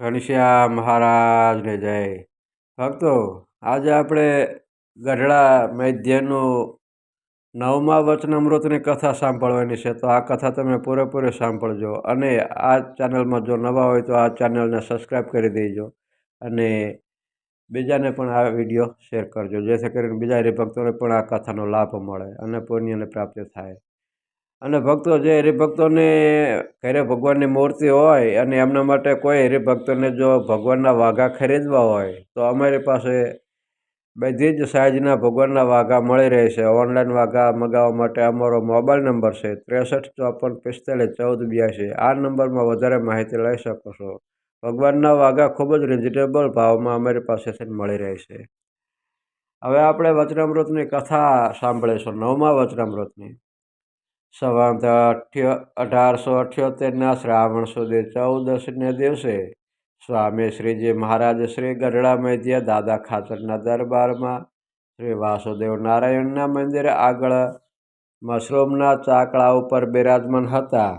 ઘનશ્યામ મહારાજને જય. ભક્તો, આજે આપણે ગઢડા મૈધ્યનું નવમા વચનામૃતની કથા સાંભળવાની છે. તો આ કથા તમે પૂરેપૂરી સાંભળજો અને આ ચેનલમાં જો નવા હોય તો આ ચેનલને સબસ્ક્રાઈબ કરી દેજો અને બીજાને પણ આ વીડિયો શેર કરજો. જેથી કરીને બીજા હરિભક્તોને પણ આ કથાનો લાભ મળે અને પુણ્યની પ્રાપ્તિ થાય. અને ભક્તો જે હરિભક્તોને ઘરે ભગવાનની મૂર્તિ હોય અને એમના માટે કોઈ હરિભક્તોને જો ભગવાનના વાઘા ખરીદવા હોય, તો અમારી પાસે બધી જ સાઇઝના ભગવાનના વાઘા મળી રહે છે. ઓનલાઈન વાઘા મગાવવા માટે અમારો મોબાઈલ નંબર છે ત્રેસઠ ચોપન પિસ્તાલીસ ચૌદ બ્યાસી. આ નંબરમાં વધારે માહિતી લઈ શકો છો. ભગવાનના વાઘા ખૂબ જ રિઝનેબલ ભાવમાં અમારી પાસેથી મળી રહે છે. હવે આપણે વચનામૃતની કથા સાંભળીશું. નવમા વચનામૃતની. સંવંત અઠ્ય, અઢારસો અઠ્યોતેરના શ્રાવણ સુધી ચૌદશને દિવસે સ્વામી શ્રીજી મહારાજ શ્રી ગઢડા મૈદ્ય દાદા ખાતરના દરબારમાં શ્રી વાસુદેવ નારાયણના મંદિરે આગળ મશરૂમના ચાકડા ઉપર બિરાજમાન હતા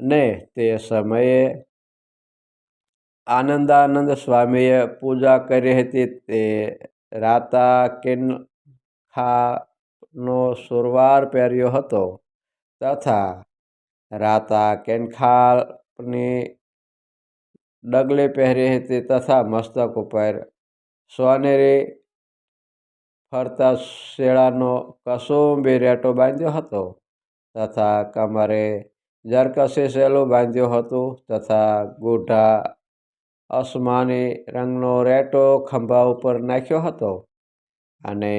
ને તે સમયે આનંદાનંદ સ્વામીએ પૂજા કરી હતી તે રાતા કિનખાનો સુરવાર પહેર્યો હતો. તથા રાતા કેનખાલની ડગલે પહેરી હતી તથા મસ્તક ઉપર સોનેરી ફરતા શેળાનો કસુંબી રેટો બાંધ્યો હતો તથા કમરે જરકસી શેલું બાંધ્યું હતું તથા ગોઢા અસમાની રંગનો રેટો ખંભા ઉપર નાખ્યો હતો અને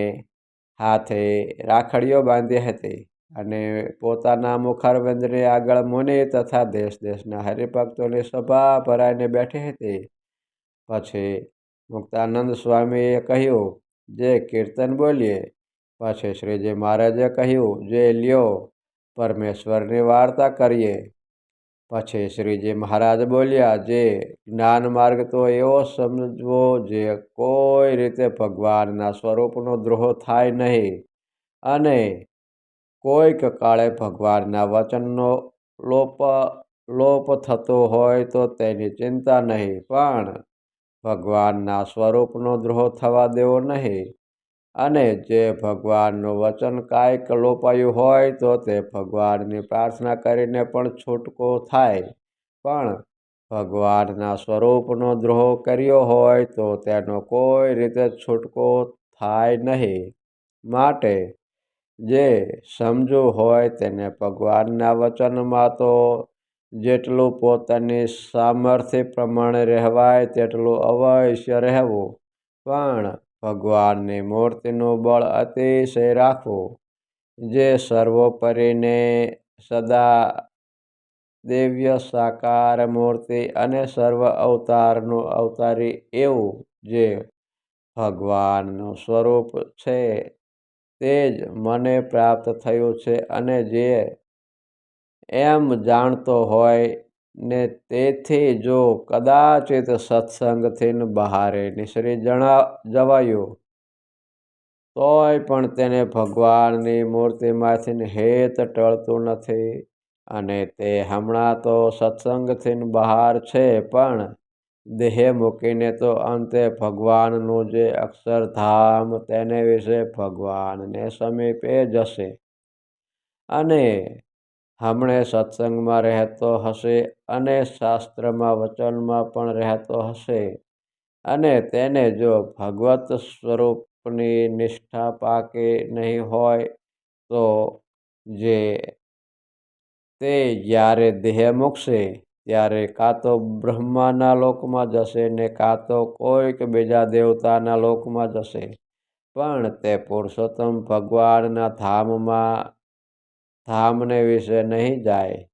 હાથે રાખડીઓ બાંધી હતી. અને પોતાના મુખારબંધની આગળ મુનિ તથા દેશ દેશના હરિભક્તોની સભા ભરાઈને બેઠી હતી પછી મુક્તાનંદ સ્વામીએ કહ્યું, જે કીર્તન બોલીએ. પછી શ્રીજી મહારાજે કહ્યું, જે લ્યો, પરમેશ્વરની વાર્તા કરીએ. પછી શ્રીજી મહારાજ બોલ્યા, જે જ્ઞાન માર્ગ તો એવો સમજવો જે કોઈ રીતે ભગવાનના સ્વરૂપનો દ્રોહ થાય નહીં. અને કોઈક કાળે ભગવાનના વચનનો લોપ લોપ થતો હોય તો તેની ચિંતા નહીં, પણ ભગવાનના સ્વરૂપનો દ્રોહ થવા દેવો નહીં. અને જે ભગવાનનું વચન કાંઈક લોપાયું હોય તો તે ભગવાનની પ્રાર્થના કરીને પણ છૂટકો થાય. પણ ભગવાનના સ્વરૂપનો દ્રોહ કર્યો હોય તો તેનો કોઈ રીતે છૂટકો થાય નહીં. માટે જે સમજવું હોય તેને ભગવાનના વચનમાં તો જેટલું પોતાની સામર્થ્ય પ્રમાણે રહેવાય તેટલું અવશ્ય રહેવું. પણ ભગવાનની મૂર્તિનું બળ અતિશય રાખવું, જે સર્વોપરીને સદા દિવ્ય સાકાર મૂર્તિ અને સર્વ અવતારનું અવતારી એવું, જે ભગવાનનું સ્વરૂપ છે તે જ મને પ્રાપ્ત થયું છે અને જે એમ જાણતો હોય ને તેથી જો કદાચિત સત્સંગથી બહારે નિસરી જણા જવાયું, તોય પણ તેને ભગવાનની મૂર્તિમાંથી હેત ટળતું નથી અને તે હમણાં તો સત્સંગથી બહાર છે પણ દેહ મૂકીને તો અંતે ભગવાનનું જે અક્ષરધામ તેને વિશે ભગવાનને સમીપે જશે. અને હમણે સત્સંગમાં રહેતો હશે અને શાસ્ત્રમાં, વચનમાં પણ રહેતો હશે. અને તેને જો ભગવત સ્વરૂપની નિષ્ઠા પાકે નહીં હોય, તો જે તે જ્યારે દેહ મૂકશે ત્યારે કાં તો બ્રહ્માના લોકમાં જશે ને કાં તો કોઈક બીજા દેવતાના લોકમાં જશે. પણ તે પુરુષોત્તમ ભગવાનના ધામમાં, ધામને વિશે નહીં જાય.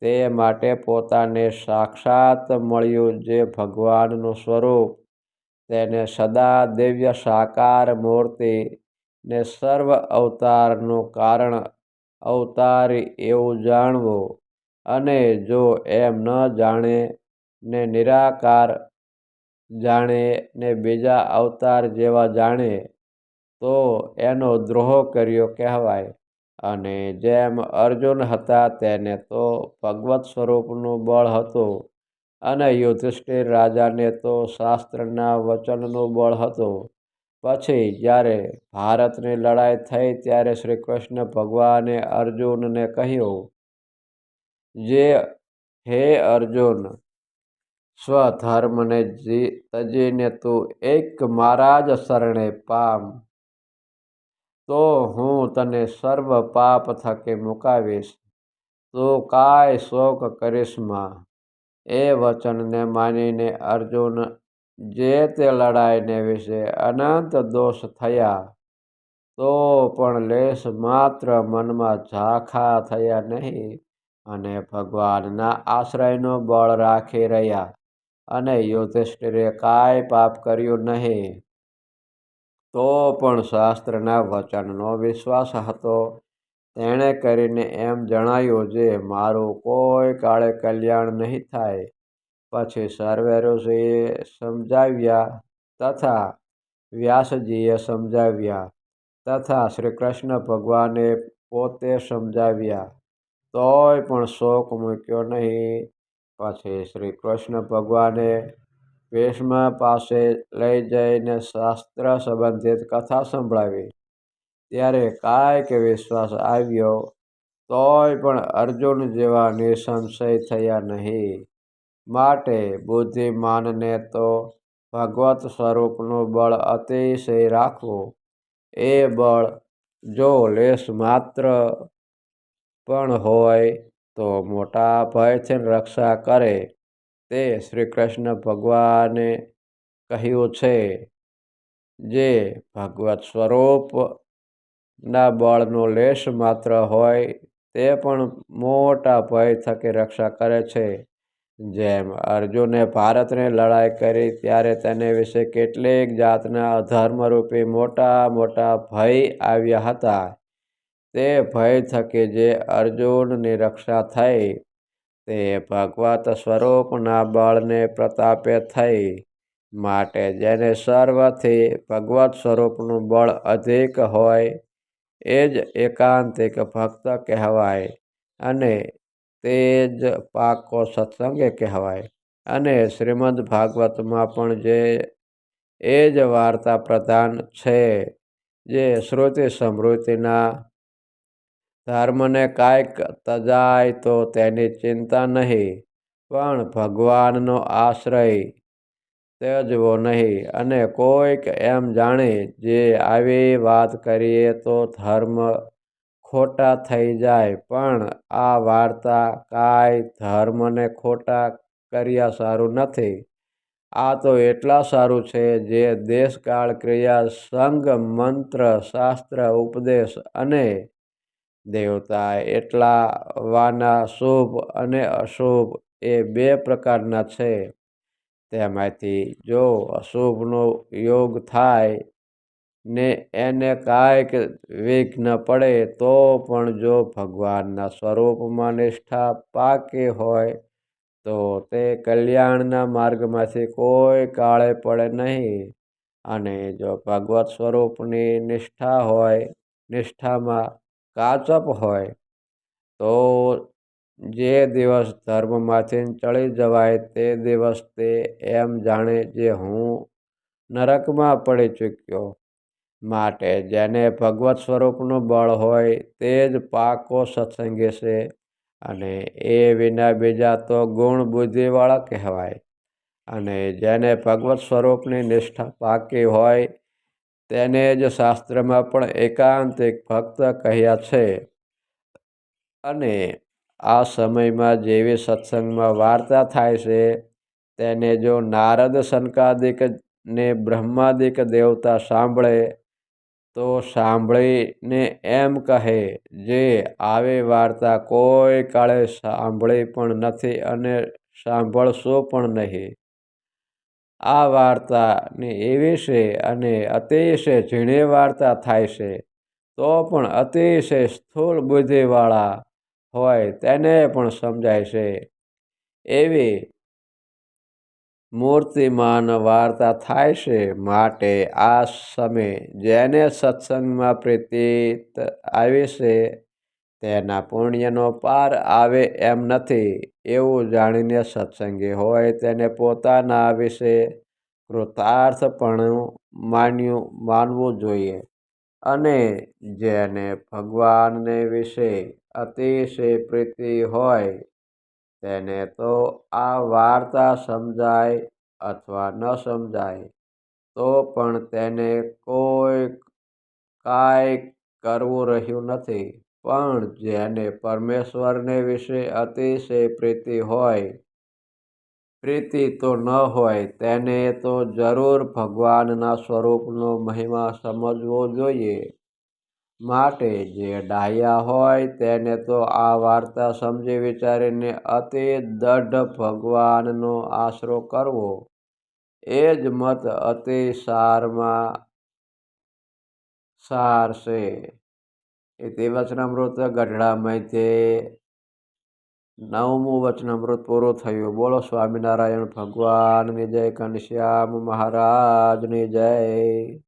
તે માટે પોતાને સાક્ષાત મળ્યું જે ભગવાનનું સ્વરૂપ. તેને સદા દિવ્ય સાકાર મૂર્તિ ને સર્વ અવતારનું કારણ અવતારી એવું જાણવું. અને જો એમ ન જાણે ને નિરાકાર જાણે ને બીજા અવતાર જેવા જાણે, તો એનો દ્રોહ કર્યો કહેવાય. અને જેમ અર્જુન હતા તેને તો ભગવત સ્વરૂપનું બળ હતું અને યુધિષ્ઠિર રાજાને તો શાસ્ત્રના વચનનું બળ હતું. પછી જ્યારે ભારતની લડાઈ થઈ ત્યારે શ્રી કૃષ્ણ ભગવાને અર્જુનને કહ્યું જે હે અર્જુન, સ્વધર્મને તજીને તું એક મારા જ શરણે પામ. તો હું તને સર્વ પાપ થકી મુકાવીશ. તો કાય શોક કરીશમાં એ વચનને માનીને અર્જુન જે તે લડાઈને વિશે અનંત દોષ થયા. તો પણ લેશ માત્ર મનમાં ઝાખા થયા નહીં. અને ભગવાનના આશ્રયનો બળ રાખી રહ્યા અને યુધિષ્ઠિરે કાંઈ પાપ કર્યું નહીં. તો પણ શાસ્ત્રના વચનનો વિશ્વાસ હતો. તેણે કરીને એમ જણાયું, જે મારું કોઈ કાળે કલ્યાણ નહીં થાય, પછી સર્વે ઋષિએ સમજાવ્યા તથા વ્યાસજીએ સમજાવ્યા તથા શ્રી કૃષ્ણ ભગવાને પોતે સમજાવ્યા. તોય પણ શોક મૂક્યો નહીં. પછી શ્રી કૃષ્ણ ભગવાને ભીષ્મ પાસે લઈ જઈને શાસ્ત્ર સંબંધિત કથા સંભળાવી. ત્યારે કાંઈક વિશ્વાસ આવ્યો, તોય પણ અર્જુન જેવા નિસંશય થયા નહીં. માટે બુદ્ધિમાનને તો ભગવત સ્વરૂપનું બળ અતિશય રાખવું. એ બળ જો લેશ માત્ર પણ હોય તો મોટા ભયથી રક્ષા કરે. તે શ્રી કૃષ્ણ ભગવાને કહ્યું છે જે ભગવત સ્વરૂપના બળનો લેશ માત્ર હોય તે પણ મોટા ભય થકી રક્ષા કરે છે. જેમ અર્જુને ભારતને લડાઈ કરી ત્યારે તેને વિશે કેટલીક જાતના અધર્મરૂપી મોટા મોટા ભય આવ્યા હતા. તે ભય થકી જે અર્જુનની રક્ષા થઈ, તે ભગવત સ્વરૂપના બળને પ્રતાપે થઈ. માટે જેને સર્વથી ભગવત સ્વરૂપનું બળ અધિક હોય, એ જ એકાંતિક ભક્ત કહેવાય અને તે જ પાકો સત્સંગે કહેવાય. અને શ્રીમદ ભાગવતમાં પણ જે, એ જ વાર્તા પ્રધાન છે, જે શ્રુતિ સમૃદ્ધિના ધર્મને કાંઈક તજાય તો તેની ચિંતા નહીં, પણ ભગવાનનો આશ્રય ત્યજવો નહીં. અને કોઈક એમ જાણે, જે આવી વાત કરીએ તો ધર્મ ખોટા થઈ જાય, પણ આ વાર્તા કાંઈ ધર્મને ખોટા કર્યા સારું નથી. આ તો એટલા સારું છે જે દેશકાળ ક્રિયા સંગ મંત્ર, શાસ્ત્ર, ઉપદેશ અને દેવતા એટલા વાના શુભ અને અશુભ એ બે પ્રકારના છે. તેમાંથી જો અશુભનો યોગ થાય ને એને કાંઈક વિઘ્ન પડે તો પણ જો ભગવાનના સ્વરૂપમાં નિષ્ઠા પાકી હોય તો તે કલ્યાણના માર્ગમાંથી કોઈ કાળે પડે નહીં. અને જો ભગવત સ્વરૂપની નિષ્ઠા હોય, નિષ્ઠામાં કાચપ હોય, તો જે દિવસ ધર્મમાંથી ચડી જવાય તે દિવસ તે એમ જાણે જે હું નરકમાં પડી ચૂક્યો. માટે જેને ભગવત સ્વરૂપનું બળ હોય તે જ પાકો સત્સંગી છે અને એ વિના બીજા તો ગુણ બુદ્ધિવાળા કહેવાય. અને જેને ભગવત સ્વરૂપની નિષ્ઠા પાકી હોય તેને જ શાસ્ત્રમાં પણ એકાંત એક ભક્ત કહ્યા છે. અને આ સમયમાં જેવી સત્સંગમાં વાર્તા થાય છે, તેને જો નારદ શંકાદિક ને બ્રહ્માદિક દેવતા સાંભળે, તો સાંભળીને એમ કહે, જે આવી વાર્તા કોઈ કાળે સાંભળી પણ નથી અને સાંભળશો પણ નહીં. આ વાર્તાને એવી છે અને અતિશય ઝીણી વાર્તા થાય છે, તો પણ અતિશય સ્થૂળ બુદ્ધિવાળા હોય તેને પણ સમજાય છે. એવી મૂર્તિમાન વાર્તા થાય છે માટે આ સમય જેને સત્સંગમાં પ્રીતિ આવી છે તેના પુણ્યનો પાર આવે એમ નથી, એવું જાણીને સત્સંગી હોય તેને પોતાના વિશે કૃતાર્થપણું માન્યું, માનવું જોઈએ. અને જેને ભગવાનને વિશે અતિશય પ્રીતિ હોય, તેને તો આ વાર્તા સમજાય અથવા ન સમજાય, તો પણ તેને કોઈ કાંઈ કરવું રહ્યું નથી. પણ જેને પરમેશ્વરને વિશે અતિશય પ્રીતિ હોય, પ્રીતિ તો ન હોય, તેને તો જરૂર ભગવાનના સ્વરૂપનો મહિમા સમજવો જોઈએ. માટે જે ડાહ્યા હોય, તેને તો આ વાર્તા સમજી વિચારીને અતિ દઢ ભગવાનનો આશરો કરવો. એ જ મત અતિ સારમાં સાર છે ઇતિ વચનામૃત ગઢડા તે નવમું વચનામૃત પૂરું થયું. બોલો સ્વામિનારાયણ, ભગવાનની જય, ઘનશ્યામ મહારાજની જય.